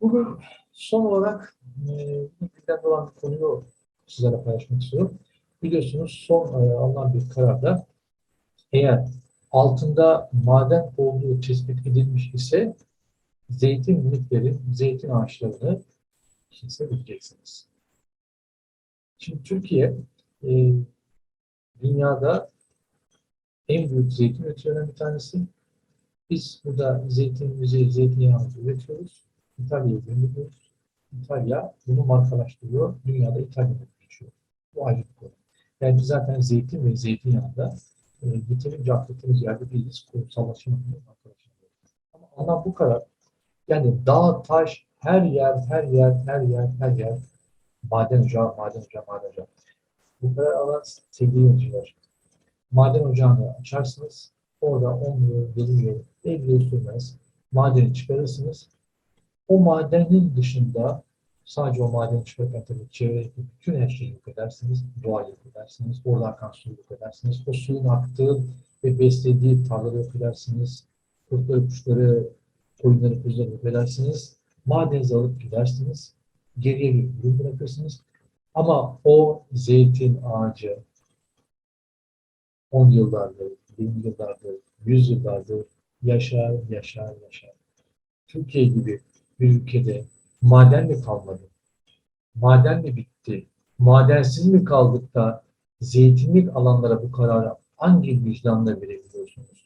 Bugün son olarak e, olan bir konuyu sizlerle paylaşmak istiyorum. Biliyorsunuz son e, alınan bir kararda eğer altında maden olduğu tespit edilmiş ise zeytinlikleri, zeytin ağaçlarını kesebileceksiniz. Şimdi Türkiye e, dünyada en büyük zeytin üretiyorlarından bir tanesi. Biz burada zeytinimizi, zeytinyağımızı üretiyoruz. İtalya'ya gönderiyoruz. İtalya bunu markalaştırıyor. Dünyada İtalya'da geçiyor. Bu ayrı bir konu. Yani zaten zeytin ve zeytinyağında e, yeterince atlattığımız yerde değiliz. Kurumsallaşamıyoruz arkadaşlar. Ama ana bu kadar. Yani dağ, taş, her yer, her yer, her yer, her yer maden ocağı, maden ocağı, maden ocağı. Bu kadar alan sevgili yöneticiler. Maden ocağını açarsınız. Orada 10 yıl, 20 yıl, 50 yıl sürmez. Madeni çıkarırsınız. O madenin dışında sadece o madeni çıkarken tabii çevredeki bütün her şeyi yok edersiniz. Doğayı yok edersiniz. Orada akan suyu yok edersiniz. O suyun aktığı ve beslediği tarlaları yok edersiniz. Kurtları, kuşları, koyunları, kuzuları yok edersiniz. Madenizi alıp gidersiniz. Geriye bir ürün bırakırsınız. Ama o zeytin ağacı 10 yıllardır, 20 yıllardır, 100 yıllardır yaşar, yaşar, yaşar. Türkiye gibi bir ülkede maden mi kalmadı? Maden mi bitti? Madensiz mi kaldık da zeytinlik alanlara bu kararı hangi vicdanla verebiliyorsunuz?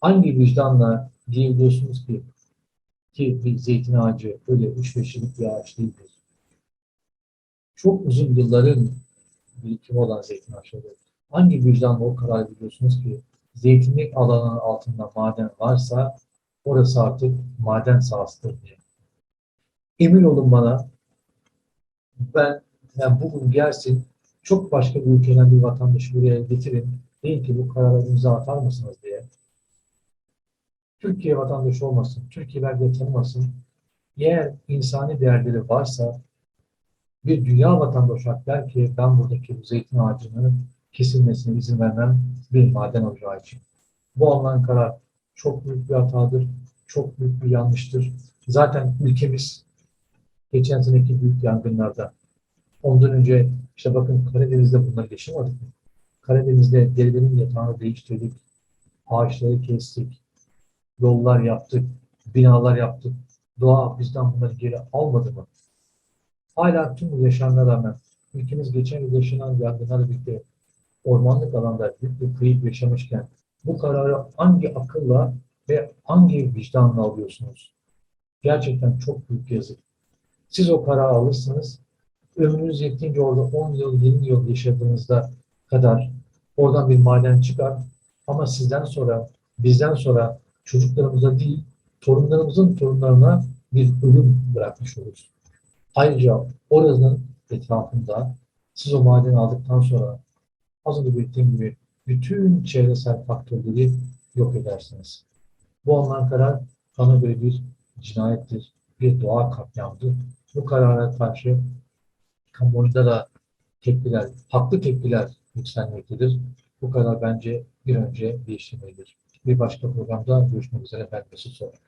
Hangi vicdanla diyebiliyorsunuz ki ki bir zeytin ağacı öyle 3-5 yıllık bir ağaç değildir. Çok uzun yılların birikimi olan zeytin ağaçları. Hangi vicdanla o kararı biliyorsunuz ki zeytinlik alanının altında maden varsa orası artık maden sahasıdır diye. Emin olun bana ben yani bugün gelsin çok başka bir ülkeden bir vatandaşı buraya getirin. Deyin ki bu karara imza atar mısınız diye. Türkiye vatandaşı olmasın, Türkiye belge tanımasın. Eğer insani değerleri varsa bir dünya vatandaşı olarak der ki ben buradaki bu zeytin ağacının kesilmesine izin vermem bir maden ocağı için. Bu alınan karar çok büyük bir hatadır, çok büyük bir yanlıştır. Zaten ülkemiz geçen seneki büyük yangınlarda ondan önce işte bakın Karadeniz'de bunları yaşamadık mı? Karadeniz'de derilerin yatağını değiştirdik, ağaçları kestik, yollar yaptık, binalar yaptık. Doğa bizden bunları geri almadı mı? Hala tüm bu yaşanana rağmen ülkemiz geçen yıl yaşanan yangınlarla birlikte ormanlık alanda büyük bir kayıp yaşamışken bu kararı hangi akılla ve hangi vicdanla alıyorsunuz? Gerçekten çok büyük yazık. Siz o kararı alırsınız, ömrünüz yettiğince orada 10 yıl, 20 yıl yaşadığınızda kadar oradan bir maden çıkar ama sizden sonra, bizden sonra çocuklarımıza değil, torunlarımızın torunlarına bir ölüm bırakmış oluruz. Ayrıca oranın etrafında siz o madeni aldıktan sonra az önce belirttiğim gibi bütün çevresel faktörleri yok edersiniz. Bu alınan karar bana göre bir cinayettir, bir doğa katliamdır. Bu karara karşı kamuoyunda da tepkiler, haklı tepkiler yükselmektedir. Bu karar bence bir önce değiştirmelidir. Bir başka programda görüşmek üzere ben Mesut Sorak.